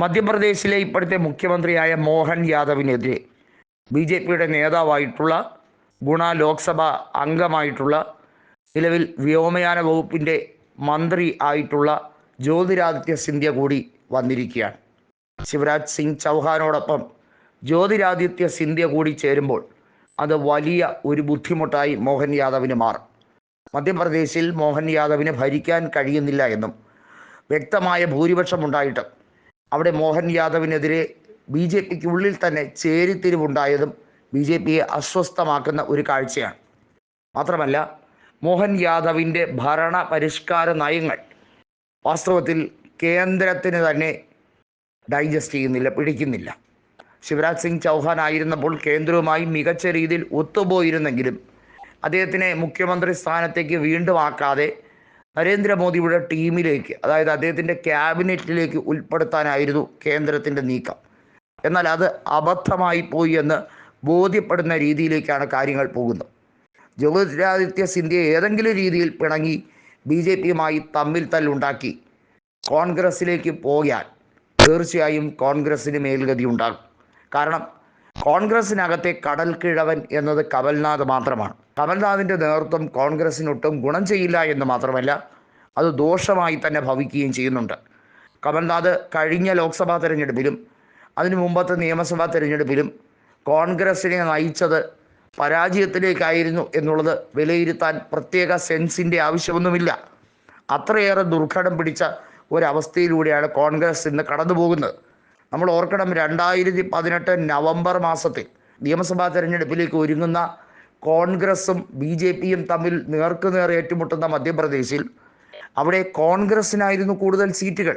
മധ്യപ്രദേശിലെ ഇപ്പോഴത്തെ മുഖ്യമന്ത്രിയായ മോഹൻ യാദവിനെതിരെ ബി ജെ പിയുടെ നേതാവായിട്ടുള്ള ഗുണ ലോക്സഭ അംഗമായിട്ടുള്ള നിലവിൽ വ്യോമയാന വകുപ്പിന്റെ മന്ത്രി ആയിട്ടുള്ള ജ്യോതിരാദിത്യ സിന്ധ്യ കൂടി വന്നിരിക്കുകയാണ്. ശിവരാജ് സിംഗ് ചൗഹാനോടൊപ്പം ജ്യോതിരാദിത്യ സിന്ധ്യ കൂടി ചേരുമ്പോൾ അത് വലിയ ഒരു ബുദ്ധിമുട്ടായി മോഹൻ യാദവിന് മാറും. മധ്യപ്രദേശിൽ മോഹൻ യാദവിന് ഭരിക്കാൻ കഴിയുന്നില്ല എന്നും വ്യക്തമായ ഭൂരിപക്ഷം ഭൂരിപക്ഷമുണ്ടായിട്ടും അവിടെ മോഹൻ യാദവിനെതിരെ ബി ജെ പിക്ക് ഉള്ളിൽ തന്നെ ചേരിത്തിരിവുണ്ടായതും ബി ജെ പിയെ അസ്വസ്ഥമാക്കുന്ന ഒരു കാഴ്ചയാണ്. മാത്രമല്ല മോഹൻ യാദവിന്റെ ഭരണ പരിഷ്കാര നയങ്ങൾ വാസ്തവത്തിൽ കേന്ദ്രത്തിന് തന്നെ ഡൈജസ്റ്റ് ചെയ്യുന്നില്ല പിടിക്കുന്നില്ല. ശിവരാജ് സിംഗ് ചൗഹാൻ ആയിരുന്നപ്പോൾ കേന്ദ്രവുമായി മികച്ച രീതിയിൽ ഒത്തുപോയിരുന്നെങ്കിലും അദ്ദേഹത്തിനെ മുഖ്യമന്ത്രി സ്ഥാനത്തേക്ക് വീണ്ടും ആക്കാതെ നരേന്ദ്രമോദിയുടെ ടീമിലേക്ക് അതായത് അദ്ദേഹത്തിന്റെ ക്യാബിനറ്റിലേക്ക് ഉൾപ്പെടുത്താനായിരുന്നു കേന്ദ്രത്തിന്റെ നീക്കം. എന്നാൽ അത് അബദ്ധമായി പോയി എന്ന് ബോധ്യപ്പെടുന്ന രീതിയിലേക്കാണ് കാര്യങ്ങൾ പോകുന്നത്. ജ്യോതിരാദിത്യ സിന്ധ്യ ഏതെങ്കിലും രീതിയിൽ പിണങ്ങി ബി ജെ പിയുമായി തമ്മിൽ തല്ലുണ്ടാക്കി കോൺഗ്രസ്സിലേക്ക് പോയാൽ തീർച്ചയായും കോൺഗ്രസ്സിന് മേൽഗതി ഉണ്ടാകും. കാരണം കോൺഗ്രസ്സിനകത്തെ കടൽ കിഴവൻ എന്നത് കമൽനാഥ് മാത്രമാണ്. കമൽനാഥിന്റെ നേതൃത്വം കോൺഗ്രസിനൊട്ടും ഗുണം ചെയ്യില്ല എന്ന് മാത്രമല്ല അത് ദോഷമായി തന്നെ ഭവിക്കുകയും ചെയ്യുന്നുണ്ട്. കമൽനാഥ് കഴിഞ്ഞ ലോക്സഭാ തെരഞ്ഞെടുപ്പിലും അതിനു മുമ്പത്തെ നിയമസഭാ തെരഞ്ഞെടുപ്പിലും കോൺഗ്രസിനെ നയിച്ചത് പരാജയത്തിലേക്കായിരുന്നു എന്നുള്ളത് വിലയിരുത്താൻ പ്രത്യേക സെൻസിന്റെ ആവശ്യമൊന്നുമില്ല. അത്രയേറെ ദുർഘടം പിടിച്ച ഒരവസ്ഥയിലൂടെയാണ് കോൺഗ്രസ് ഇന്ന് കടന്നു പോകുന്നത് നമ്മൾ ഓർക്കണം രണ്ടായിരത്തി പതിനെട്ട് നവംബർ മാസത്തിൽ നിയമസഭാ തെരഞ്ഞെടുപ്പിലേക്ക് ഒരുങ്ങുന്ന കോൺഗ്രസും ബി ജെ പിയും തമ്മിൽ നേർക്കുനേർ ഏറ്റുമുട്ടുന്ന മധ്യപ്രദേശിൽ അവിടെ കോൺഗ്രസിനായിരുന്നു കൂടുതൽ സീറ്റുകൾ.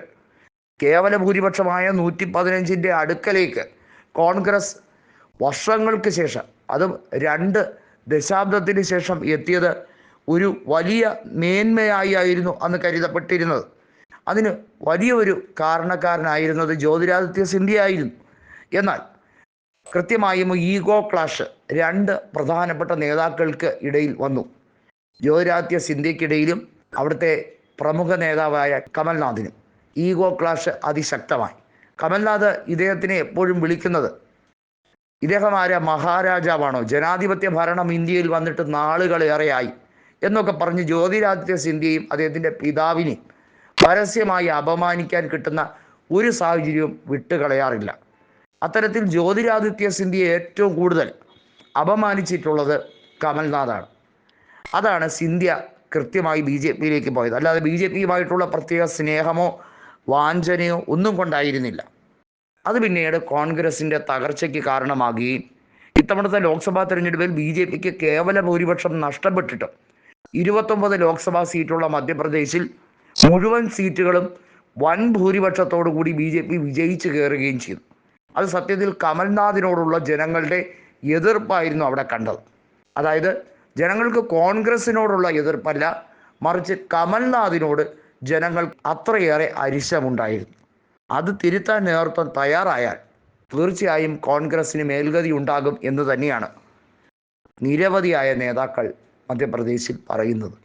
കേവല ഭൂരിപക്ഷമായ നൂറ്റി പതിനഞ്ചിന്റെ അടുക്കലേക്ക് കോൺഗ്രസ് വർഷങ്ങൾക്ക് ശേഷം അതും രണ്ട് ദശാബ്ദത്തിന് ശേഷം എത്തിയത് ഒരു വലിയ മേന്മയായി ആയിരുന്നു അന്ന് കരുതപ്പെട്ടിരുന്നത്. അതിന് വലിയൊരു കാരണക്കാരനായിരുന്നത് ജ്യോതിരാദിത്യ സിന്ധ്യ ആയിരുന്നു എന്നാൽ കൃത്യമായും ഈഗോ ക്ലാഷ് രണ്ട് പ്രധാനപ്പെട്ട നേതാക്കൾക്ക് ഇടയിൽ വന്നു. ജ്യോതിരാദിത്യ സിന്ധ്യക്കിടയിലും അവിടുത്തെ പ്രമുഖ നേതാവായ കമൽനാഥിനും ഈഗോ ക്ലാഷ് അതിശക്തമായി. കമൽനാഥ് ഇദ്ദേഹത്തിനെ എപ്പോഴും വിളിക്കുന്നത് ഇദ്ദേഹം ആരാ? മഹാരാജാവാണോ? ജനാധിപത്യ ഭരണം ഇന്ത്യയിൽ വന്നിട്ട് നാളുകളേറെയായി എന്നൊക്കെ പറഞ്ഞ് ജ്യോതിരാദിത്യ സിന്ധ്യയും അദ്ദേഹത്തിന്റെ പിതാവിനെയും പരസ്യമായി അപമാനിക്കാൻ കിട്ടുന്ന ഒരു സാഹചര്യവും വിട്ടുകളയാറില്ല. അത്തരത്തിൽ ജ്യോതിരാദിത്യ സിന്ധ്യയെ ഏറ്റവും കൂടുതൽ അപമാനിച്ചിട്ടുള്ളത് കമൽനാഥാണ്. അതാണ് സിന്ധ്യ കൃത്യമായി ബി ജെ പിയിലേക്ക് പോയത്. അല്ലാതെ ബി ജെ പിയുമായിട്ടുള്ള പ്രത്യേക സ്നേഹമോ വാഞ്ചനയോ ഒന്നും കൊണ്ടായിരുന്നില്ല. അത് പിന്നീട് കോൺഗ്രസിന്റെ തകർച്ചയ്ക്ക് കാരണമാകുകയും ഇത്തവണത്തെ ലോക്സഭാ തെരഞ്ഞെടുപ്പിൽ ബി ജെ പിക്ക് കേവല ഭൂരിപക്ഷം നഷ്ടപ്പെട്ടിട്ടും ഇരുപത്തൊമ്പത് ലോക്സഭാ സീറ്റുള്ള മധ്യപ്രദേശിൽ മുഴുവൻ സീറ്റുകളും വൻ ഭൂരിപക്ഷത്തോടു കൂടി ബി ജെ പി വിജയിച്ചു കയറുകയും ചെയ്തു. അത് സത്യത്തിൽ കമൽനാഥിനോടുള്ള ജനങ്ങളുടെ എതിർപ്പായിരുന്നു അവിടെ കണ്ടത്. അതായത് ജനങ്ങൾക്ക് കോൺഗ്രസിനോടുള്ള എതിർപ്പല്ല മറിച്ച് കമൽനാഥിനോട് ജനങ്ങൾ അത്രയേറെ അരിശമുണ്ടായിരുന്നു. അത് തിരുത്താൻ നേതൃത്വം തയ്യാറായാൽ തീർച്ചയായും കോൺഗ്രസിന് മേൽഗതി ഉണ്ടാകും എന്ന് തന്നെയാണ് നിരവധിയായ നേതാക്കൾ മധ്യപ്രദേശിൽ പറയുന്നത്.